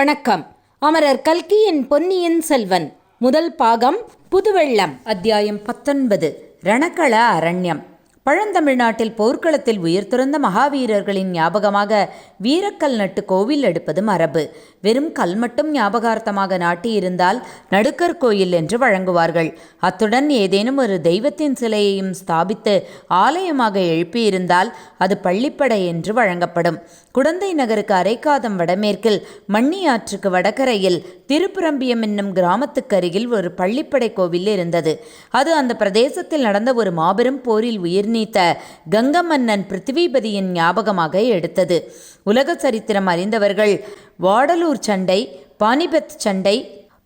வணக்கம். அமரர் கல்கியின் பொன்னியின் செல்வன். முதல் பாகம் புதுவெள்ளம் அத்தியாயம் பத்தொன்பது. ரணகள அரண்யம். பழந்தமிழ்நாட்டில் போர்க்களத்தில் உயிர் துறந்த மகாவீரர்களின் ஞாபகமாக வீரக்கல் நட்டு கோவில் எடுப்பது மரபு. வெறும் கல் மட்டும் ஞாபகார்த்தமாக நாட்டியிருந்தால் நடுக்கர் கோயில் என்று வழங்குவார்கள். அத்துடன் ஏதேனும் ஒரு தெய்வத்தின் சிலையையும் ஸ்தாபித்து ஆலயமாக எழுப்பியிருந்தால் அது பள்ளிப்படை என்று வழங்கப்படும். குடந்தை நகருக்கு அரைக்காதம் வடமேற்கில் மண்ணி ஆற்றுக்கு வடகரையில் திருப்புரம்பியம் என்னும் கிராமத்துக்கு அருகில் ஒரு பள்ளிப்படை கோவில் இருந்தது. அது அந்த பிரதேசத்தில் நடந்த ஒரு மாபெரும் போரில் உயிர் நீத்த கங்கமன்னன் பிருத்திவிபதியின் ஞாபகமாக எடுத்தது. உலக சரித்திரம் அறிந்தவர்கள் வாடலூர் சண்டை பானிபத் சண்டை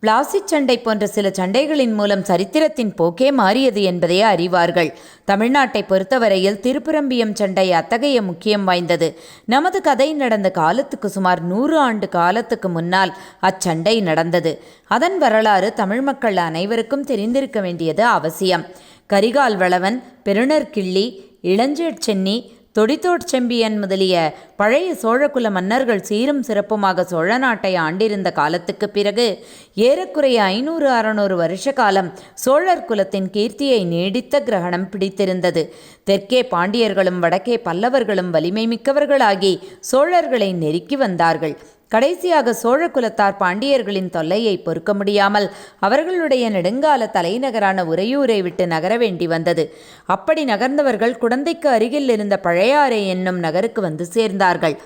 பிளாசிச் சண்டை போன்ற சில சண்டைகளின் மூலம் சரித்திரத்தின் போக்கே மாறியது என்பதை அறிவார்கள். தமிழ்நாட்டை பொறுத்தவரையில் திருப்புரம்பியம் சண்டை அத்தகைய முக்கியம் வாய்ந்தது. நமது கதை நடந்த காலத்துக்கு சுமார் நூறு ஆண்டு காலத்துக்கு முன்னால் அச்சண்டை நடந்தது. அதன் வரலாறு தமிழ் மக்கள் அனைவருக்கும் தெரிந்திருக்க வேண்டியது அவசியம். கரிகால் வளவன் பெருணர்கிள்ளி இளஞ்சேட் சென்னி தொடித்தோட் செம்பியன் முதலிய பழைய சோழகுல மன்னர்கள் சீரும் சிறப்புமாக சோழ நாட்டை ஆண்டிருந்த காலத்துக்கு பிறகு ஏறக்குறைய ஐநூறு அறநூறு வருஷ காலம் சோழர் குலத்தின் கீர்த்தியை நீடித்த கிரகணம் பிடித்திருந்தது. தெற்கே பாண்டியர்களும் வடக்கே பல்லவர்களும் வலிமை மிக்கவர்களாகி சோழர்களை நெருக்கி வந்தார்கள். கடைசியாக சோழ குலத்தார் பாண்டியர்களின் தொல்லையை பொறுக்க முடியாமல் அவர்களுடைய நெடுங்கால தலைநகரான உறையூரை விட்டு நகர வேண்டி வந்தது. அப்படி நகர்ந்தவர்கள் குடந்தைக்கு அருகில் இருந்த பழையாறை என்னும் நகருக்கு வந்து சேர்ந்தார்கள்.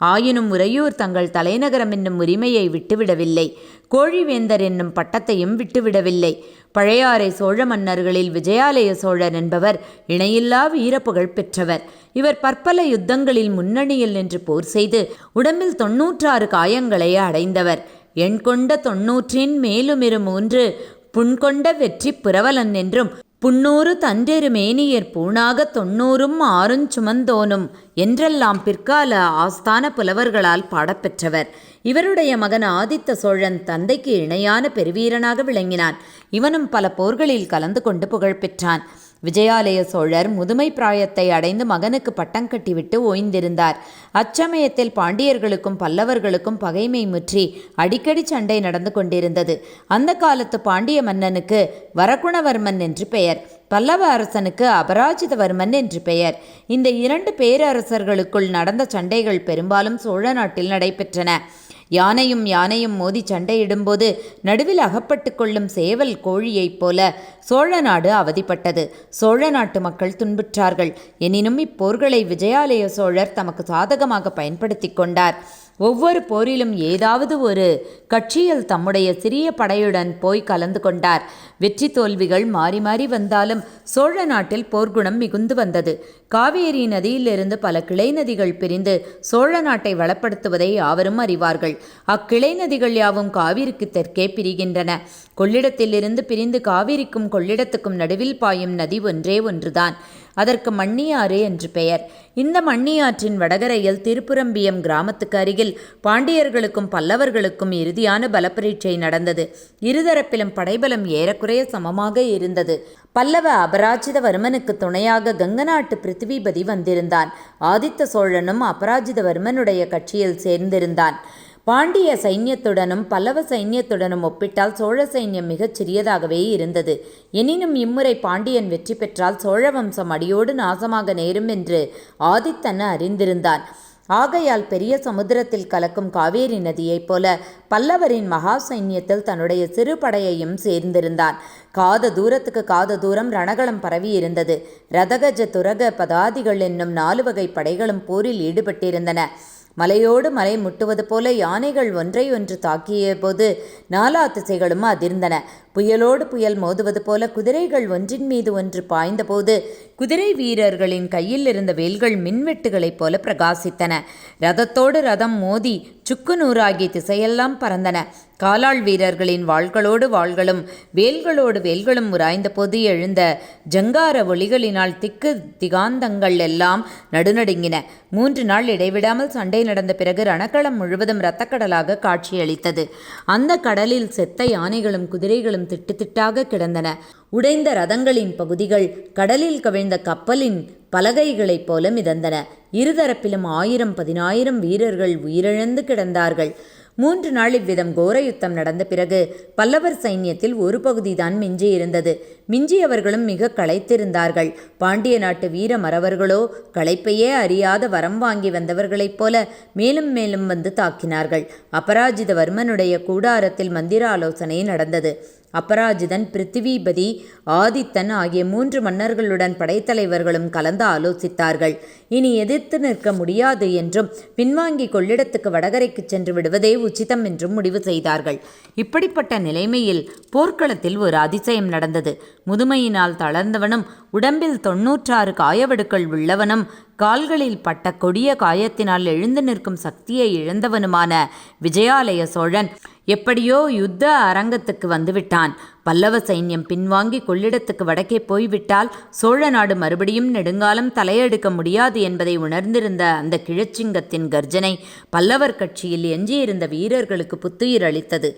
ஆயினும் உறையூர் தங்கள் தலைநகரம் என்னும் உரிமையை விட்டுவிடவில்லை. கோழிவேந்தர் என்னும் பட்டத்தையும் விட்டுவிடவில்லை. பழையாறை சோழ மன்னர்களில் விஜயாலய சோழர் என்பவர் இணையில்லா வீரப்புகழ் பெற்றவர். இவர் பற்பல யுத்தங்களில் முன்னணியில் நின்று போர் செய்து உடம்பில் தொன்னூற்றாறு காயங்களை அடைந்தவர். எண் கொண்ட தொன்னூற்றின் மேலுமிரு மூன்று புண்கொண்ட வெற்றி புரவலன் என்றும் புன்னூறு தன்றெரு மேனியர் பூணாக தொன்னூறும் ஆறுஞ் சுமந்தோனும் என்றெல்லாம் பிற்கால ஆஸ்தான புலவர்களால் பாடப்பெற்றவர். இவருடைய மகன் ஆதித்த சோழன் தந்தைக்கு இணையான பெருவீரனாக விளங்கினான். இவனும் பல போர்களில் கலந்து கொண்டு புகழ் பெற்றான் விஜயாலய சோழர் முதுமை பிராயத்தை அடைந்து மகனுக்கு பட்டம் கட்டிவிட்டு ஓய்ந்திருந்தார். அச்சமயத்தில் பாண்டியர்களுக்கும் பல்லவர்களுக்கும் பகைமை முற்றி அடிக்கடி சண்டை நடந்து கொண்டிருந்தது. அந்த காலத்து பாண்டிய மன்னனுக்கு வரகுணவர்மன் என்று பெயர் பல்லவ அரசனுக்கு அபராஜிதவர்மன் என்று பெயர். இந்த இரண்டு பேரரசர்களுக்குள் நடந்த சண்டைகள் பெரும்பாலும் சோழ நாட்டில் நடைபெற்றன. யானையும் யானையும் மோதி சண்டையிடும்போது நடுவில் அகப்பட்டு கொள்ளும் சேவல் கோழியைப் போல சோழ நாடு அவதிப்பட்டது. சோழ நாட்டு மக்கள் துன்புற்றார்கள். எனினும் இப்போர்களை விஜயாலய சோழர் தமக்கு சாதகமாக பயன்படுத்தி கொண்டார். ஒவ்வொரு போரிலும் ஏதாவது ஒரு கட்சியில் தம்முடைய சிறிய படையுடன் போய் கலந்து கொண்டார். வெற்றி தோல்விகள் மாறி மாறி வந்தாலும் சோழ நாட்டில் போர்க்குணம் மிகுந்து வந்தது. காவேரி நதியிலிருந்து பல கிளை நதிகள் பிரிந்து சோழ நாட்டை வளப்படுத்துவதை யாவரும் அறிவார்கள். அக்கிளை நதிகள் யாவும் காவிரிக்கு தெற்கே பிரிகின்றன. கொள்ளிடத்திலிருந்து பிரிந்து காவிரிக்கும் கொள்ளிடத்துக்கும் நடுவில் பாயும் நதி ஒன்றே ஒன்றுதான். அதற்கு மண்ணியாறு என்று பெயர். இந்த மண்ணியாற்றின் வடகரையில் திருப்புரம்பியம் கிராமத்துக்கு அருகில் பாண்டியர்களுக்கும் பல்லவர்களுக்கும் இறுதியான பலப்பரீட்சை நடந்தது. இருதரப்பிலும் படைபலம் ஏறக்குறைய சமமாக இருந்தது. பல்லவ அபராஜிதவர்மனுக்கு துணையாக கங்கநாட்டு பிருத்திவிபதி வந்திருந்தான். ஆதித்த சோழனும் அபராஜிதவர்மனுடைய கட்சியில் சேர்ந்திருந்தான். பாண்டிய சைன்யத்துடனும் பல்லவ சைன்யத்துடனும் ஒப்பிட்டால் சோழ சைன்யம் மிகச் சிறியதாகவே இருந்தது. எனினும் இம்முறை பாண்டியன் வெற்றி பெற்றால் சோழ வம்சம் அடியோடு நாசமாக நேரும் என்று ஆதித்தன் அறிந்திருந்தான். ஆகையால் பெரிய சமுத்திரத்தில் கலக்கும் காவேரி நதியைப் போல பல்லவரின் மகா சைன்யத்தில் தன்னுடைய சிறு படையையும் சேர்ந்திருந்தான். காத தூரத்துக்கு காத தூரம் ரணகளம் பரவி இருந்தது. ரதகஜ துரக பதாதிகள் என்னும் நாலு வகை படைகளும் போரில் ஈடுபட்டிருந்தன. மலையோடு மலை முட்டுவது போல யானைகள் ஒன்றை ஒன்று தாக்கிய போது நாலா திசைகளும் அதிர்ந்தன. புயலோடு புயல் மோதுவது போல குதிரைகள் ஒன்றின் மீது ஒன்று பாய்ந்தபோது குதிரை வீரர்களின் கையில் இருந்த வேல்கள் மின்வெட்டுகளைப் போல பிரகாசித்தன. ரதத்தோடு ரதம் மோதி சுக்கு நூறாகி திசையெல்லாம் பறந்தன. காலாள் வீரர்களின் வாள்களோடு வாள்களும் வேல்களோடு வேல்களும் உராய்ந்தபோது எழுந்த ஜங்கார ஒளிகளினால் திக்கு திகாந்தங்கள் எல்லாம் நடுநடுங்கின. மூன்று நாள் இடைவிடாமல் சண்டை நடந்த பிறகு ரணக்களம் முழுவதும் இரத்தக்கடலாக காட்சியளித்தது. அந்த கடலில் செத்த யானைகளும் குதிரைகளும் திட்டு திட்டாக கிடந்தன. உடைந்த ரதங்களின் பகுதிகள் கடலில் கவிழ்ந்த கப்பலின் பலகைகளைப் போல மிதந்தன. இருதரப்பிலும் ஆயிரம் பதினாயிரம் வீரர்கள் உயிரிழந்து கிடந்தார்கள். மூன்று நாள் இவ்விதம் கோர யுத்தம் நடந்த பிறகு பல்லவர் சைன்யத்தில் ஒரு பகுதிதான் மிஞ்சியிருந்தது. மிஞ்சியவர்களும் மிக களைத்திருந்தார்கள். பாண்டிய நாட்டு வீர மறவர்களோ களைப்பையே அறியாத வரம் வாங்கி வந்தவர்களைப் போல மேலும் மேலும் வந்து தாக்கினார்கள். அபராஜிதவர்மனுடைய கூடாரத்தில் மந்திர ஆலோசனை நடந்தது. அபராஜிதன் பிருத்திவிபதி ஆதித்தன் ஆகிய மூன்று மன்னர்களுடன் படைத்தலைவர்களும் கலந்து ஆலோசித்தார்கள். இனி எதிர்த்து நிற்க முடியாது என்றும் பின்வாங்கி கொள்ளிடத்துக்கு வடகரைக்கு சென்று விடுவதே உச்சிதம் என்றும் முடிவு செய்தார்கள். இப்படிப்பட்ட நிலைமையில் போர்க்களத்தில் ஒரு அதிசயம் நடந்தது. முதுமையினால் தளர்ந்தவனும் உடம்பில் தொன்னூற்றாறு காயவடுக்கள் உள்ளவனும் கால்களில் பட்ட கொடிய காயத்தினால் எழுந்து நிற்கும் சக்தியை இழந்தவனுமான விஜயாலய சோழன் எப்படியோ யுத்த அரங்கத்துக்கு வந்துவிட்டான். பல்லவ சைன்யம் பின்வாங்கி கொள்ளிடத்துக்கு வடக்கே போய்விட்டால் சோழ நாடு மறுபடியும் நெடுங்காலம் தலையெடுக்க முடியாது என்பதை உணர்ந்திருந்த அந்த கிழச்சிங்கத்தின் கர்ஜனை பல்லவர் கட்சியில் எஞ்சியிருந்த வீரர்களுக்கு புத்துயிர் அளித்தது.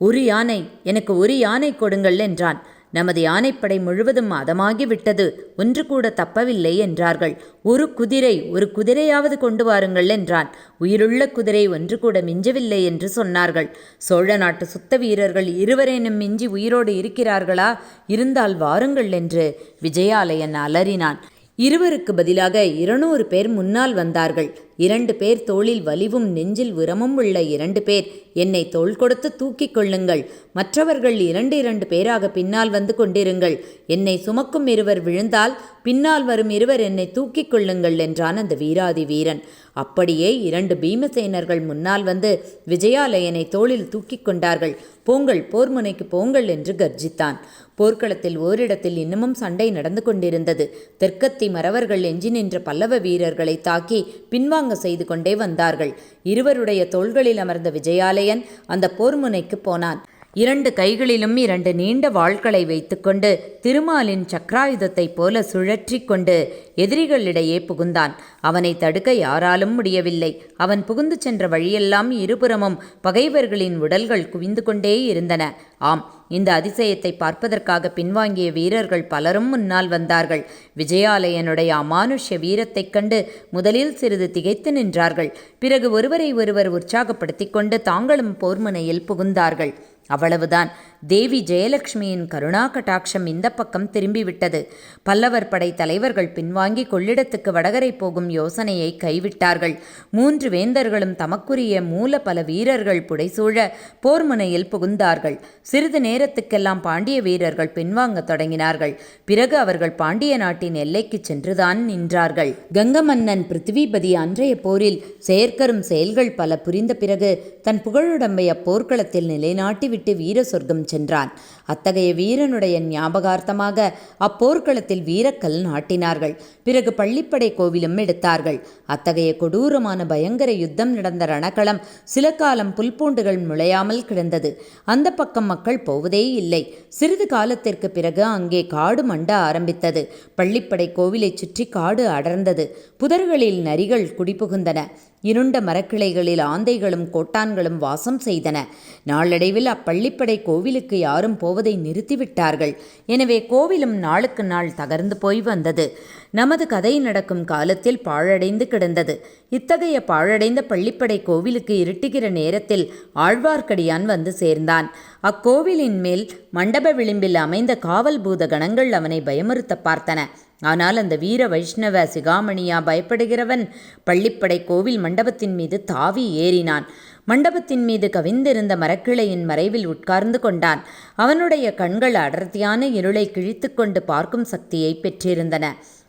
ஒரு யானை எனக்கு ஒரு யானை கொடுங்கள் என்றான். நமது யானைப்படை முழுவதும் அதமாகிவிட்டது ஒன்று கூட தப்பவில்லை என்றார்கள். ஒரு குதிரை ஒரு குதிரையாவது கொண்டு வாருங்கள் என்றான். உயிருள்ள குதிரை ஒன்று கூட மிஞ்சவில்லை என்று சொன்னார்கள். சோழ நாட்டு சுத்த வீரர்கள் இருவரேனும் மிஞ்சி உயிரோடு இருக்கிறார்களா? இருந்தால் வாருங்கள் என்று விஜயாலயன் அலறினான். இருவருக்கு பதிலாக இருநூறு பேர் முன்னால் வந்தார்கள். இரண்டு பேர் தோளில் வலிவும் நெஞ்சில் உரமும் உள்ள இரண்டு பேர் என்னை தோள் கொடுத்து தூக்கிக் கொள்ளுங்கள். மற்றவர்கள் இரண்டு இரண்டு பேராக பின்னால் வந்து கொண்டிருங்கள். என்னை சுமக்கும் இருவர் விழுந்தால் பின்னால் வரும் இருவர் என்னை தூக்கிக் கொள்ளுங்கள் என்றான் அந்த வீராதி வீரன். அப்படியே இரண்டு பீமசேனர்கள் முன்னால் வந்து விஜயாலயனை தோளில் தூக்கிக் கொண்டார்கள். போங்கள் போர் முனைக்கு போங்கள் என்று கர்ஜித்தான். போர்க்களத்தில் ஓரிடத்தில் இன்னமும் சண்டை நடந்து கொண்டிருந்தது. தெற்கத்தி மறவர்கள் எஞ்சி நின்ற பல்லவ வீரர்களை தாக்கி பின்வாங்க அரசாங்கம் செய்து கொண்டே வந்தார்கள். இருவருடைய தோள்களில் அமர்ந்த விஜயாலயன் அந்த போர்முனைக்கு போனான். இரண்டு கைகளிலும் இரண்டு நீண்ட வாள்களை வைத்துக்கொண்டு திருமாலின் சக்கராயுதத்தைப் போல சுழற்றி கொண்டு எதிரிகளிடையே புகுந்தான். அவனை தடுக்க யாராலும் முடியவில்லை. அவன் புகுந்து சென்ற வழியெல்லாம் இருபுறமும் பகைவர்களின் உடல்கள் குவிந்து கொண்டே இருந்தன. ஆம் இந்த அதிசயத்தை பார்ப்பதற்காக பின்வாங்கிய வீரர்கள் பலரும் முன்னால் வந்தார்கள். விஜயாலயனுடைய அமானுஷ்ய வீரத்தைக் கண்டு முதலில் சிறிது திகைத்து நின்றார்கள். பிறகு ஒருவரை ஒருவர் உற்சாகப்படுத்திக் கொண்டு தாங்களும் போர்முனையில் புகுந்தார்கள். அவ்வளவுதான். தேவி ஜெயலட்சுமியின் கருணா கட்டாட்சம் இந்த பக்கம் திரும்பிவிட்டது. பல்லவர் படை தலைவர்கள் பின்வாங்கி கொள்ளிடத்துக்கு வடகரை போகும் யோசனையை கைவிட்டார்கள். மூன்று வேந்தர்களும் தமக்குரிய மூல பல வீரர்கள் புடைசூழ போர்முனையில் புகுந்தார்கள். சிறிது நேரத்துக்கெல்லாம் பாண்டிய வீரர்கள் பின்வாங்க தொடங்கினார்கள். பிறகு அவர்கள் பாண்டிய நாட்டின் எல்லைக்கு சென்றுதான் நின்றார்கள். கங்க மன்னன் பிருத்திவிபதி அன்றைய போரில் செயற்கரும் செயல்கள் பல புரிந்த பிறகு தன் புகழுடம்பை அப்போர்க்களத்தில் நிலைநாட்டிவிட்டு வீர சொர்க்கம் சென்றான். அத்தகைய வீரனுடைய ஞாபகார்த்தமாக அப்போர்க்களத்தில் வீரக்கல் நாட்டினார்கள். பிறகு பள்ளிப்படை கோவிலும் எடுத்தார்கள். அத்தகைய கொடூரமான பயங்கர யுத்தம் நடந்த ரணக்களம் சில காலம் புல்பூண்டுகள் முளையாமல் கிடந்தது. அந்த பக்கம் மக்கள் போவது இல்லை. சிறிது காலத்திற்கு பிறகு அங்கே காடு மண்ட ஆரம்பித்தது. பள்ளிப்படை கோவிலைச் சுற்றி காடு அடர்ந்தது. புதர்களில் நரிகள் குடிபுகுந்தன. இருண்ட மரக்கிளைகளில் ஆந்தைகளும் கோட்டான்களும் வாசம் செய்தன. நாளடைவில் அப்பள்ளிப்படை கோவிலுக்கு யாரும் போவதை நிறுத்திவிட்டார்கள். எனவே கோவிலும் நாளுக்கு நாள் தகர்ந்து போய் வந்தது. நமது கதை நடக்கும் காலத்தில் பாழடைந்து கிடந்தது. இத்தகைய பாழடைந்த பள்ளிப்படை கோவிலுக்கு இருட்டுகிற நேரத்தில் ஆழ்வார்க்கடியான் வந்து சேர்ந்தான். அக்கோவிலின் மேல் மண்டப விளிம்பில் அமைந்த காவல் பூத கணங்கள் அவனை பயமுறுத்த பார்த்தன. ஆனால் அந்த வீர வைஷ்ணவ சிகாமணியா பயப்படுகிறவன் பள்ளிப்படை கோவில் மண்டபத்தின் மீது தாவி ஏறினான். மண்டபத்தின் மீது கவிந்திருந்த மரக்கிளையின் மறைவில் உட்கார்ந்து கொண்டான். அவனுடைய கண்கள் அடர்த்தியான இருளை கிழித்து கொண்டு பார்க்கும் சக்தியை பெற்றிருந்தன.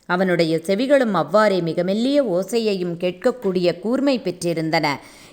அவனுடைய செவிகளும் அவ்வாறே மிக மெல்லிய ஓசையையும் கேட்கக்கூடிய கூர்மை பெற்றிருந்தன.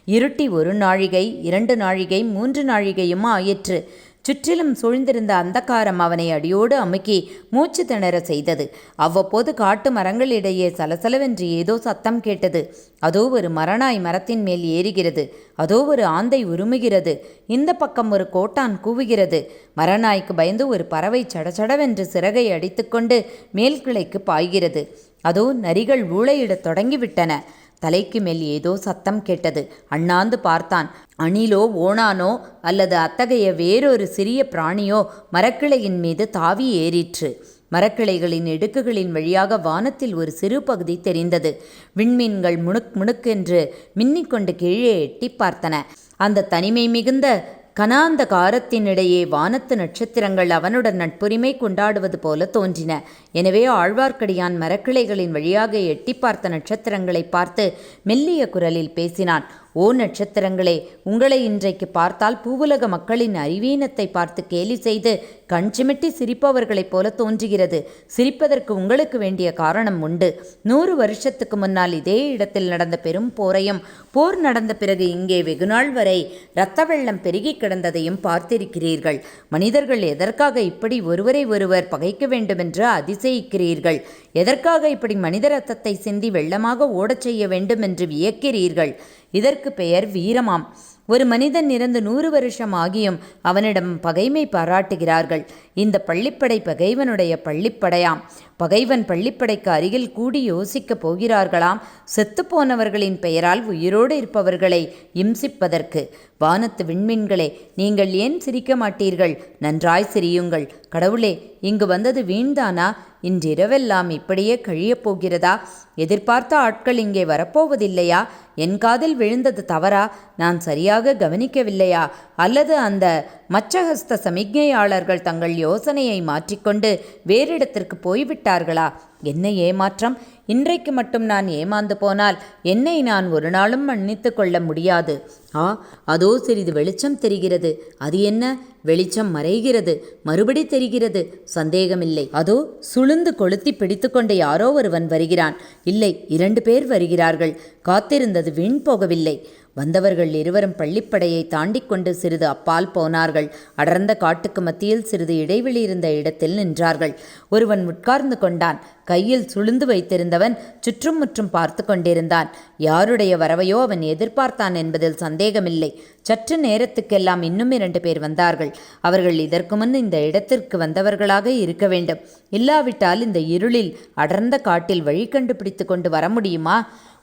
இருட்டி ஒரு நாழிகை இரண்டு நாழிகை மூன்று நாழிகையும் ஆயிற்று. சுற்றிலும் சூழ்ந்திருந்த அந்தகாரம் அவனை அடியோடு அமுக்கி மூச்சு திணற செய்தது. அவ்வப்போது காட்டு மரங்களிடையே சலசலவென்று ஏதோ சத்தம் கேட்டது. அதோ ஒரு மரநாய் மரத்தின் மேல் ஏறுகிறது. அதோ ஒரு ஆந்தை உருமுகிறது. இந்த பக்கம் ஒரு கோட்டான் கூவுகிறது. மரநாய்க்கு பயந்து ஒரு பறவை சடச்சடவென்று சிறகை அடித்துக்கொண்டு மேல் கிளைக்கு பாய்கிறது. அதோ நரிகள் ஊளையிடத் தொடங்கிவிட்டன. தலைக்கு மேல் ஏதோ சத்தம் கேட்டது. அண்ணாந்து பார்த்தான். அணிலோ ஓணானோ அல்லது அத்தகைய வேறொரு சிறிய பிராணியோ மரக்கிளையின் மீது தாவி ஏறிற்று. மரக்கிளைகளின் இடுக்குகளின் வழியாக வானத்தில் ஒரு சிறு பகுதி தெரிந்தது. விண்மீன்கள் முணுக் முணுக்கென்று மின்னிக்கொண்டு கீழே எட்டி பார்த்தன. அந்த தனிமை மிகுந்த கனாந்த காரத்தினிடையே வானத்து நட்சத்திரங்கள் அவனுடன் நட்புரிமை கொண்டாடுவது போல தோன்றின. எனவே ஆழ்வார்க்கடியான் மரக்கிளைகளின் வழியாக எட்டி பார்த்த நட்சத்திரங்களை பார்த்து மெல்லிய குரலில் பேசினான். ஓ நட்சத்திரங்களே உங்களை இன்றைக்கு பார்த்தால் பூவுலக மக்களின் அறிவீனத்தை பார்த்து கேலி செய்து கண் சிமிட்டி சிரிப்பவர்களைப் போல தோன்றுகிறது. சிரிப்பதற்கு உங்களுக்கு வேண்டிய காரணம் உண்டு. நூறு வருஷத்துக்கு முன்னால் இதே இடத்தில் நடந்த பெரும் போரையும் போர் நடந்த பிறகு இங்கே வெகுநாள் வரை இரத்த வெள்ளம் பெருகி கிடந்ததையும் பார்த்திருக்கிறீர்கள். மனிதர்கள் எதற்காக இப்படி ஒருவரை ஒருவர் பகைக்க வேண்டுமென்று அதிசயிக்கிறீர்கள் எதற்காக இப்படி மனித ரத்தத்தை சிந்தி வெள்ளமாக ஓடச் செய்ய வேண்டும் என்று வியக்கிறீர்கள்? இதற்கு பெயர் வீரமாம். ஒரு மனிதன் இறந்து நூறு வருஷம் ஆகியும் அவனிடம் பகைமை பாராட்டுகிறார்கள். இந்த பள்ளிப்படை பகைவனுடைய பள்ளிப்படையாம். பகைவன் பள்ளிப்படைக்கு அருகில் கூடி யோசிக்கப் போகிறார்களாம். செத்துப்போனவர்களின் பெயரால் உயிரோடு இருப்பவர்களை இம்சிப்பதற்கு. வானத்து விண்மீன்களே நீங்கள் ஏன் சிரிக்க மாட்டீர்கள்? நன்றாய் சிரியுங்கள். கடவுளே இங்கு வந்தது வீண்தானா? இன்றிரவெல்லாம் இப்படியே கழியப் போகிறதா? எதிர்பார்த்த ஆட்கள் இங்கே வரப்போவதில்லையா? என் காதில் விழுந்தது தவறா? நான் சரியாக கவனிக்கவில்லையா? அல்லது அந்த மச்சஹஸ்த சமிக்ஞையாளர்கள் தங்கள் யோசனையை மாற்றிக்கொண்டு வேறிடத்திற்கு போய்விட்டார்களா? என்ன ஏமாற்றம்? இன்றைக்கு மட்டும் நான் ஏமாந்து போனால் என்னை நான் ஒரு நாளும் மன்னித்து கொள்ள முடியாது. ஆ அதோ சிறிது வெளிச்சம் தெரிகிறது. அது என்ன? வெளிச்சம் மறைகிறது. மறுபடி தெரிகிறது. சந்தேகமில்லை. அதோ சுளுந்து கொளுத்தி பிடித்துக்கொண்டு யாரோ ஒருவன் வருகிறான். இல்லை இரண்டு பேர் வருகிறார்கள். காத்திருந்தது வீண் போகவில்லை. வந்தவர்கள் இருவரும் பள்ளிப்படையை தாண்டிக் கொண்டு சிறிது அப்பால் போனார்கள். அடர்ந்த காட்டுக்கு மத்தியில் சிறிது இடைவெளி இருந்த இடத்தில் நின்றார்கள். ஒருவன் உட்கார்ந்து கொண்டான். கையில் சுளுந்து வைத்திருந்தவன் சுற்றும் முற்றும் பார்த்து கொண்டிருந்தான். யாருடைய வரவையோ அவன் எதிர்பார்த்தான் என்பதில் சந்தேகமில்லை. சற்று நேரத்துக்கெல்லாம் இன்னும் இரண்டு பேர் வந்தார்கள். அவர்கள் இதற்கு முன் இந்த இடத்திற்கு வந்தவர்களாக இருக்க வேண்டும். இல்லாவிட்டால் இந்த இருளில் அடர்ந்த காட்டில் வழி கண்டுபிடித்து கொண்டு வர முடியுமா?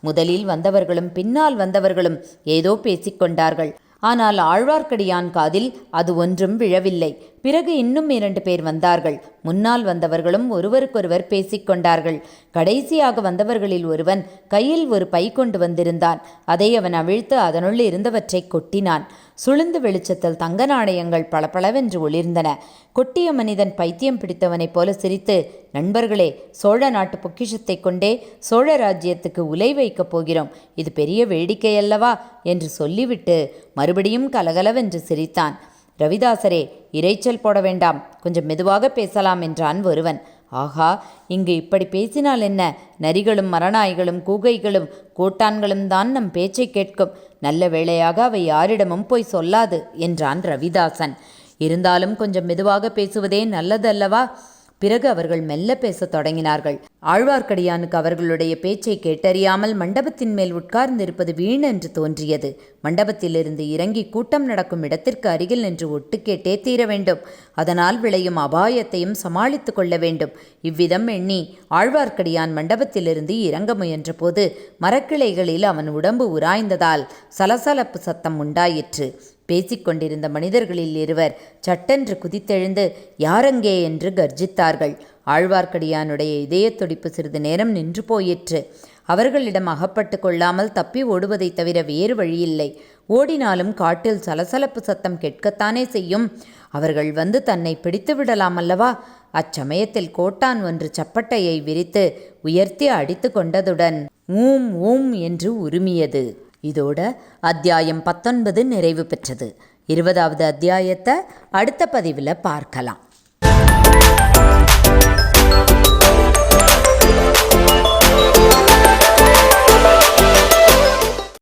முதலில் வந்தவர்களும் பின்னால் வந்தவர்களும் ஏதோ பேசிக்கொண்டார்கள். ஆனால் ஆழ்வார்க்கடியான் காதில் அது ஒன்றும் விழவில்லை. பிறகு இன்னும் இரண்டு பேர் வந்தார்கள். முன்னால் வந்தவர்களும் ஒருவருக்கொருவர் பேசிக்கொண்டார்கள் கடைசியாக வந்தவர்களில் ஒருவன் கையில் ஒரு பை கொண்டு வந்திருந்தான். அதை அவன் அவிழ்த்து அதனுள் இருந்தவற்றை கொட்டினான். சுளுந்து வெளிச்சத்தில் தங்க நாணயங்கள் பளபளவென்று ஒளிர்ந்தன. கொட்டிய மனிதன் பைத்தியம் பிடித்தவனைப் போல சிரித்து நண்பர்களே சோழ நாட்டு பொக்கிஷத்தை கொண்டே சோழ ராஜ்யத்துக்கு உலை வைக்கப் போகிறோம். இது பெரிய வேடிக்கையல்லவா? என்று சொல்லிவிட்டு மறுபடியும் கலகலவென்று சிரித்தான். ரவிதாசரே இரைச்சல் போட வேண்டாம். கொஞ்சம் மெதுவாக பேசலாம் என்றான் ஒருவன். ஆகா இங்கு இப்படி பேசினால் என்ன? நரிகளும் மரநாய்களும் கூகைகளும் கூட்டான்களும் தான் நம் பேச்சை கேட்கும். நல்ல வேளையாக அவை யாரிடமும் போய் சொல்லாது என்றான் ரவிதாசன். இருந்தாலும் கொஞ்சம் மெதுவாக பேசுவதே நல்லதல்லவா? பிறகு அவர்கள் மெல்ல பேசத் தொடங்கினார்கள். ஆழ்வார்க்கடியானுக்கு அவர்களுடைய பேச்சை கேட்டறியாமல் மண்டபத்தின் மேல் உட்கார்ந்திருப்பது வீண் என்று தோன்றியது. மண்டபத்திலிருந்து இறங்கி கூட்டம் நடக்கும் இடத்திற்கு அருகில் நின்று ஒட்டு கேட்டே தீர வேண்டும். அதனால் விளையும் அபாயத்தையும் சமாளித்து கொள்ள வேண்டும். இவ்விதம் எண்ணி ஆழ்வார்க்கடியான் மண்டபத்திலிருந்து இறங்க முயன்றபோது மரக்கிளைகளில் அவன் உடம்பு உராய்ந்ததால் சலசலப்பு சத்தம் உண்டாயிற்று. பேசிக்கொண்டிருந்த மனிதர்களில் இருவர் சட்டென்று குதித்தெழுந்து யாரங்கே என்று கர்ஜித்தார்கள். ஆழ்வார்க்கடியானுடைய இதய துடிப்பு சிறிது நேரம் நின்று போயிற்று. அவர்களிடம் அகப்பட்டு கொள்ளாமல் தப்பி ஓடுவதைத் தவிர வேறு வழியில்லை. ஓடினாலும் காட்டில் சலசலப்பு சத்தம் கேட்கத்தானே செய்யும். அவர்கள் வந்து தன்னை பிடித்து விடலாம் அல்லவா? அச்சமயத்தில் கோட்டான் ஒன்று சப்பட்டையை விரித்து உயர்த்தி அடித்து கொண்டதுடன் ஊம் ஊம் என்று உருமியது. இதோட அத்தியாயம் பத்தொன்பது நிறைவு பெற்றது. இருபதாவது அத்தியாயத்தை அடுத்த பதிவில் பார்க்கலாம்.